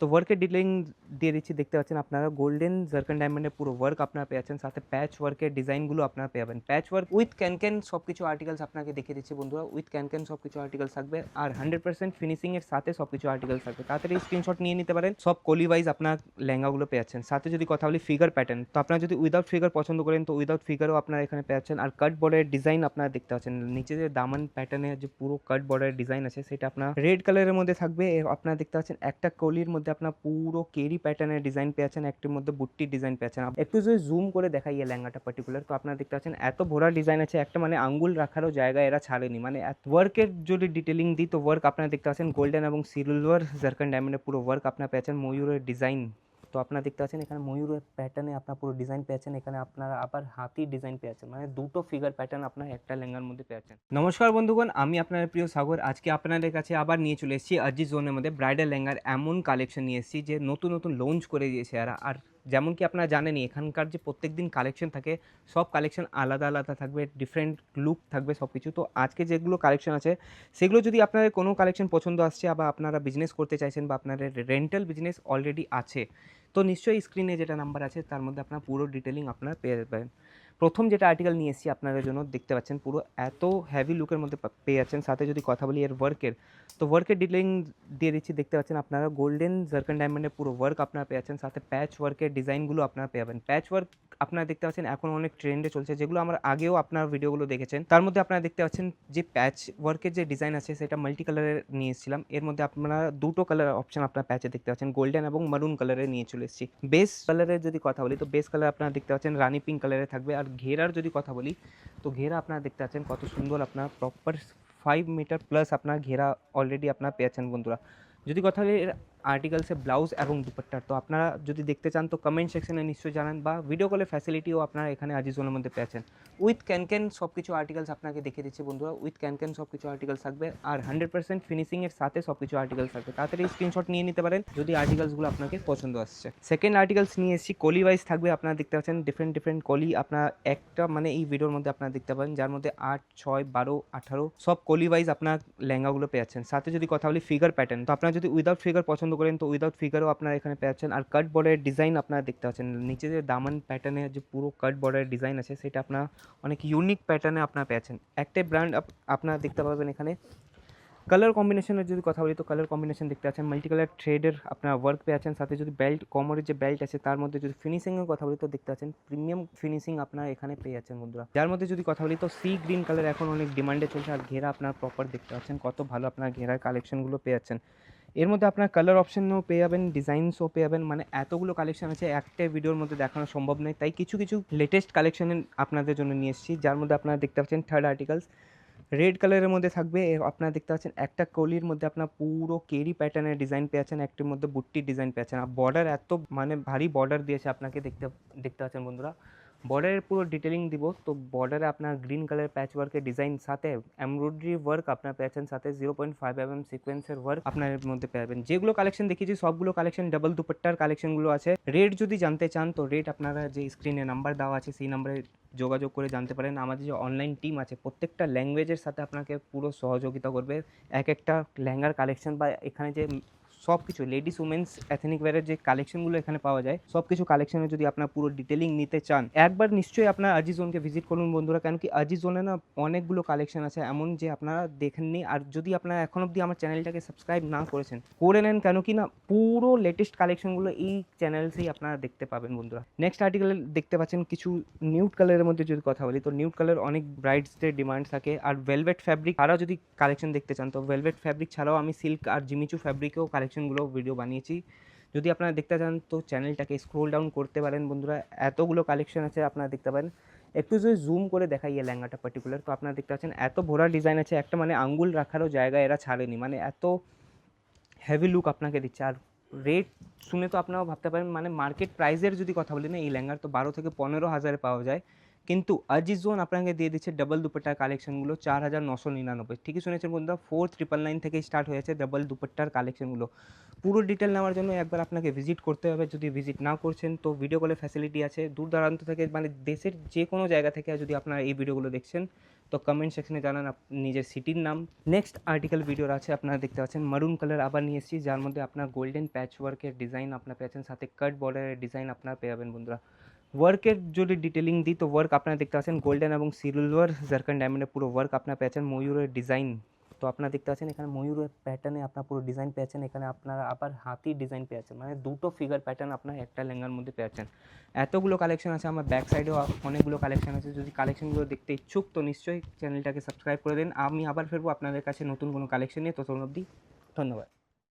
তো ওয়ার্কের ডিটেলিং দিয়ে দিচ্ছি, দেখতে পাচ্ছেন আপনারা গোল্ডেন জার্কান ডায়মন্ডের পুরো ওয়ার্ক আপনারা পেয়ে যাচ্ছেন, সাথে প্যাচ ওয়ার্কের ডিজাইনগুলো আপনারা পেয়ে যাবেন। Patch work with can can সব কিছু আর্টিকেলস আপনাকে দেখিয়ে দিচ্ছি বন্ধুরা উইথ ক্যান ক্যান সব কিছু আর্টিকেলস থাকবে আর হান্ড্রেড পার্সেন্ট ফিনিশিংয়ের সাথে সব কিছু আর্টিকেলস থাকবে। তাড়াতাড়ি স্ক্রিনশট নিয়ে নিতে পারেন, সব কলি ওয়াইজ আপনার লেহেঙ্গাগুলো পেয়ে যাচ্ছেন। সাথে যদি কথা বলি ফিগার প্যাটার্ন তো আপনারা যদি উইদাউট ফিগার পছন্দ করেন, তো উইদাউট ফিগারও আপনারা এখানে পেয়ে যাচ্ছেন। আর কাট বর্ডারের ডিজাইন আপনারা দেখতে পাচ্ছেন, নিচে যে দামান প্যাটার্নের যে পুরো কাট বর্ডারের ডিজাইন আছে, সেটা আপনার রেড কালারের মধ্যে থাকবে। আপনারা দেখতে পাচ্ছেন একটা কলির মধ্যে আপনার পুরো কেরি প্যাটার্নের ডিজাইন পেয়েছেন একটির মধ্যে বুট্টির ডিজাইন পেয়েছেন একটু যদি জুম করে দেখাই এই ল্যাঙ্গাটা পার্টিকুলার তো আপনারা দেখতে পাচ্ছেন এত ভরা ডিজাইন আছে, একটা মানে আঙ্গুল রাখারও জায়গা এরা ছাড়েনি। মানে ওয়ার্কের যদি ডিটেলিং দিই, তো ওয়ার্ক আপনারা দেখতে পাচ্ছেন গোল্ডেন এবং সিলভার জার্কান ডায়মন্ডের পুরো ওয়ার্ক আপনারা পেয়েছেন ময়ূরের ডিজাইন তো আপনারা দেখতে পাচ্ছেন এখানে ময়ূরের প্যাটার্নে আপনার পুরো ডিজাইন পেয়েছেন এখানে আপনারা আবার হাতির ডিজাইন পেয়েছেন মানে দুটো ফিগার প্যাটার্ন আপনার একটা লেহেঙ্গার মধ্যে পেয়েছেন নমস্কার বন্ধুগণ, আমি আপনার প্রিয় সাগর। আজকে আপনাদের কাছে আবার নিয়ে চলে এসেছি আজি জোনের মধ্যে ব্রাইডাল লেহেঙ্গার এমন কালেকশন নিয়ে এসেছি যে নতুন নতুন লঞ্চ করে দিয়েছে আর যেমন কি আপনারা জানেনই, এখানকার যে প্রত্যেক দিন কালেকশন থাকে, সব কালেকশন আলাদা আলাদা থাকবে ডিফারেন্ট লুক থাকবে সব কিছু তো আজকে যেগুলো কালেকশন আছে, সেগুলো যদি আপনাদের কোনো কালেকশন পছন্দ আসছে বা আপনারা বিজনেস করতে চাইছেন বা আপনাদের রেন্টাল বিজনেস অলরেডি আছে, তো নিশ্চয়ই স্ক্রিনে যেটা নাম্বার আছে, তার মধ্যে আপনার পুরো ডিটেলিং আপনারা পেয়ে যাবেন। প্রথম যেটা আর্টিকেল নিয়ে এসেছি আপনাদের জন্য, দেখতে পাচ্ছেন পুরো এত হ্যাভি লুকের মধ্যে পেয়ে যাচ্ছেন। সাথে যদি কথা বলি এর ওয়ার্কের তো ওয়ার্কের ডিটেলিং দিয়ে দিচ্ছি, দেখতে পাচ্ছেন আপনারা গোল্ডেন জার্কেন ডায়মন্ডের পুরো ওয়ার্ক আপনারা পেয়ে যাচ্ছেন। সাথে প্যাচ ওয়ার্কের ডিজাইনগুলো আপনারা পেয়ে যাবেন। প্যাচ ওয়ার্ক আপনারা দেখতে পাচ্ছেন এখন অনেক ট্রেন্ডে চলছে, যেগুলো আমরা আগেও আপনার ভিডিওগুলো দেখেছেন। তার মধ্যে আপনারা দেখতে পাচ্ছেন যে প্যাচ ওয়ার্কের যে ডিজাইন আছে, সেটা মাল্টি কালারের নিয়ে এসেছিলাম এর মধ্যে আপনারা দুটো কালার অপশন আপনার প্যাচে দেখতে পাচ্ছেন। গোল্ডেন এবং মারুন কালারে নিয়ে চলে এসেছি। বেস কালারের যদি কথা বলি, তো বেস কালার আপনারা দেখতে পাচ্ছেন রানি পিঙ্ক কালারে থাকবে। আর ঘেরার যদি কথা বলি, তো ঘেরা আপনারা দেখতে পাচ্ছেন কত সুন্দর আপনার প্রপার ফাইভ মিটার প্লাস আপনার ঘেরা অলরেডি আপনারা পেয়েছেন বন্ধুরা। যদি কথা বলি আর্টিকেলসে ব্লাউজ এবং দুপাট্টার। তো আপনারা যদি দেখতে চান, তো কমেন্ট সেকশনে নিশ্চয়ই জানান বা ভিডিও কলের ফ্যাসিলিটিও আপনারা এখানে আজিজোনের মধ্যে পেয়েছেন উইথ ক্যান ক্যান সব কিছু আর্টিকেলস আপনাকে দেখে দিচ্ছি বন্ধুরা। উইথ ক্যান ক্যান সব কিছু আর্টিকেলস থাকবে আর হান্ড্রেড পার্সেন্ট ফিনিশিংয়ের সাথে সব কিছু আর্টিকেলস থাকবে। তাড়াতাড়ি স্ক্রিনশট নিয়ে নিতে পারেন যদি আর্টিকেলসগুলো আপনাকে পছন্দ আসছে। সেকেন্ড আর্টিকেলস নিয়ে এসেছি, কলি ওয়াইজ থাকবে, আপনারা দেখতে পাচ্ছেন ডিফারেন্ট ডিফারেন্ট কলি। আপনার একটা মানে এই ভিডিওর মধ্যে আপনারা দেখতে পাবেন, যার মধ্যে আট, ছয়, বারো, আঠারো সব কলি ওয়াইজ আপনার লেহেঙ্গাগুলো পেয়ে যাচ্ছেন। সাথে যদি কথা বলি ফিগার প্যাটার্ন তো আপনারা যদি উইদাউট ফিগার পছন্দ করেন, তো উইদাউট ফিগারও আপনারা এখানে পেয়ে যাচ্ছেন। আর কাট বর্ডারের ডিজাইন আপনারা দেখতে পাচ্ছেন। নিচে যে দামান প্যাটার্নের যে পুরো কাট বর্ডারের ডিজাইন আছে, সেটা আপনার অনেক ইউনিক প্যাটার্নে আপনারা পেয়েছেন একটাই ব্র্যান্ড আপনারা দেখতে পাবেন এখানে। কালার কম্বিনেশনের যদি কথা বলি, তো কালার কম্বিনেশন দেখতে পাচ্ছেন। মাল্টি কালার থ্রেডের আপনার ওয়ার্ক পেয়ে আছেন সাথে যদি বেল্ট কমরের যে বেল্ট আছে, তার মধ্যে যদি ফিনিশিংয়ের কথা বলি, তো দেখতে পাচ্ছেন প্রিমিয়াম ফিনিশিং আপনারা এখানে পেয়ে যাচ্ছেন বন্ধুরা। যার মধ্যে যদি কথা বলি, তো সি গ্রিন কালার এখন অনেক ডিমান্ডে চলছে। আর ঘেরা আপনার প্রপার দেখতে পাচ্ছেন। কত ভালো আপনার ঘেরার কালেকশনগুলো পেয়ে যাচ্ছেন। এর মধ্যে আপনার কালার অপশানও পেয়ে যাবেন ডিজাইনসও পেয়ে যাবেন মানে এতগুলো কালেকশন আছে, একটা ভিডিওর মধ্যে দেখানো সম্ভব নয়। তাই কিছু কিছু লেটেস্ট কালেকশান আপনাদের জন্য নিয়ে এসেছি, যার মধ্যে আপনারা দেখতে পাচ্ছেন থার্ড আর্টিকেলস রেড কালারের মধ্যে থাকবে আপনারা দেখতে পাচ্ছেন একটা কলির মধ্যে আপনার পুরো কেরি প্যাটার্নের ডিজাইন পেয়েছেন একটির মধ্যে বুট্টির ডিজাইন পেয়েছেন আর বর্ডার এত মানে ভারী বর্ডার দিয়েছে আপনাকে দেখতে দেখতে পাচ্ছেন বন্ধুরা। বর্ডারের পুরো ডিটেলিং দিব। তো বর্ডারে আপনার গ্রিন কালার প্যাচ ওয়ার্কের ডিজাইন সাথে এমব্রয়ডারি ওয়ার্ক আপনার পেয়েছেন সাথে zero point five M M সিকোয়েন্সের ওয়ার্ক আপনার মধ্যে পাবেন যেগুলো কালেকশন দেখিয়েছি, সবগুলো কালেকশন ডাবল দুপাট্টার কালেকশনগুলো আছে। রেট যদি জানতে চান, তো রেট আপনারা যে স্ক্রিনে নাম্বার দেওয়া আছে, সেই নাম্বারে যোগাযোগ করে জানতে পারেন। আমাদের যে অনলাইন টিম আছে, প্রত্যেকটা ল্যাঙ্গুয়েজের সাথে আপনাকে পুরো সহযোগিতা করবে। এক একটা লেহেঙ্গার কালেকশন বা এখানে যে সব কিছু লেডিস উমেন্স এথেনিক ওয়্যারের যে কালেকশনগুলো এখানে পাওয়া যায় সব কিছু কালেকশনে যদি আপনার পুরো ডিটেলিং নিতে চান, একবার নিশ্চয়ই আপনার আজি জোনকে ভিজিট করুন বন্ধুরা কেন কি আজি জোনে না অনেকগুলো কালেকশন আছে, এমন যে আপনারা দেখেননি। আর যদি আপনারা এখন অবধি আমার চ্যানেলটাকে সাবস্ক্রাইব না করেছেন, করে নেন, কেন কি না পুরো লেটেস্ট কালেকশনগুলো এই চ্যানেলসেই আপনারা দেখতে পাবেন বন্ধুরা। নেক্সট আর্টিকেল দেখতে পাচ্ছেন কিছু নিউড কালারের মধ্যে যদি কথা বলি, তো নিউড কালার অনেক ব্রাইডসদের ডিমান্ড থাকে। আর ভেলভেট ফ্যাব্রিক আরও যদি কালেকশন দেখতে চান, তো ভেলভেট ফ্যাব্রিক ছাড়াও আমি সিল্ক আর জিমিচু ফ্যাব্রিকেও কালেকশনগুলো ভিডিও বানিয়েছি। যদি আপনারা দেখতে চান, তো চ্যানেলটাকে স্ক্রোল ডাউন করতে পারেন বন্ধুরা। এতগুলো কালেকশন আছে, আপনারা দেখতে পারেন। একটু যদি জুম করে দেখাই এই লেহেঙ্গাটা পার্টিকুলার তো আপনারা দেখতে পাচ্ছেন, এত ভোরা ডিজাইন আছে। একটা মানে আঙ্গুল রাখারও জায়গা এরা ছাড়েনি। মানে এত হেভি লুক আপনাকে দিচ্ছে। আর রেট শুনে তো আপনারাও ভাবতে পারেন মানে মার্কেট প্রাইসের যদি কথা বলি না, এই লেহেঙ্গার তো বারো থেকে পনেরো হাজারে পাওয়া যায়। কিন্তু আজিজ জোন আপনাকে দিয়ে দিচ্ছে ডাবল দুপাট্টার কালেকশনগুলো চার হাজার নশো নিরানব্বই। ঠিকই শুনেছেন বন্ধুরা ফোর ট্রিপল নাইন থেকে স্টার্ট হয়েছে ডাবল দুপাট্টার কালেকশনগুলো পুরো ডিটেল নেওয়ার জন্য একবার আপনাকে ভিজিট করতে হবে, যদি ভিজিট না করছেন তো ভিডিও কলের ফ্যাসিলিটি আছে। দূর দূরান্ত থেকে মানে দেশের যে কোনো জায়গা থেকে যদি আপনারা এই ভিডিওগুলো দেখছেন, তো কমেন্ট সেকশনে জানান নিজের সিটির নাম। নেক্সট আর্টিকেল ভিডিওর আছে, আপনারা দেখতে পাচ্ছেন মারুন কালার আবার নিয়ে এসেছি, যার মধ্যে আপনার গোল্ডেন প্যাচ ওয়ার্কের ডিজাইন আপনার পেয়েছেন সাথে কাট বর্ডারের ডিজাইন আপনারা পেয়ে যাবেন বন্ধুরা। ওয়ার্কের যদি ডিটেলিং দিই, তো ওয়ার্ক আপনারা দেখতে পাচ্ছেন গোল্ডেন এবং সিলভার জারকান ডায়মন্ডের পুরো ওয়ার্ক আপনারা পেয়েছেন। ময়ূরের ডিজাইন তো আপনারা দেখতে পাচ্ছেন এখানে ময়ূরের প্যাটার্নে আপনার পুরো ডিজাইন পেয়েছেন। এখানে আপনারা আবার হাতির ডিজাইন পেয়েছেন। মানে দুটো ফিগার প্যাটার্ন আপনার একটা লেহেঙ্গার মধ্যে পেয়েছেন। এতগুলো কালেকশন আছে আমার ব্যাক সাইডেও অনেকগুলো কালেকশন আছে। যদি কালেকশনগুলো দেখতে ইচ্ছুক, তো নিশ্চয়ই চ্যানেলটাকে সাবস্ক্রাইব করে দিন। আমি আবার ফিরবো আপনাদের কাছে নতুন কোনো কালেকশন নিয়ে। ততক্ষণ অবধি ধন্যবাদ।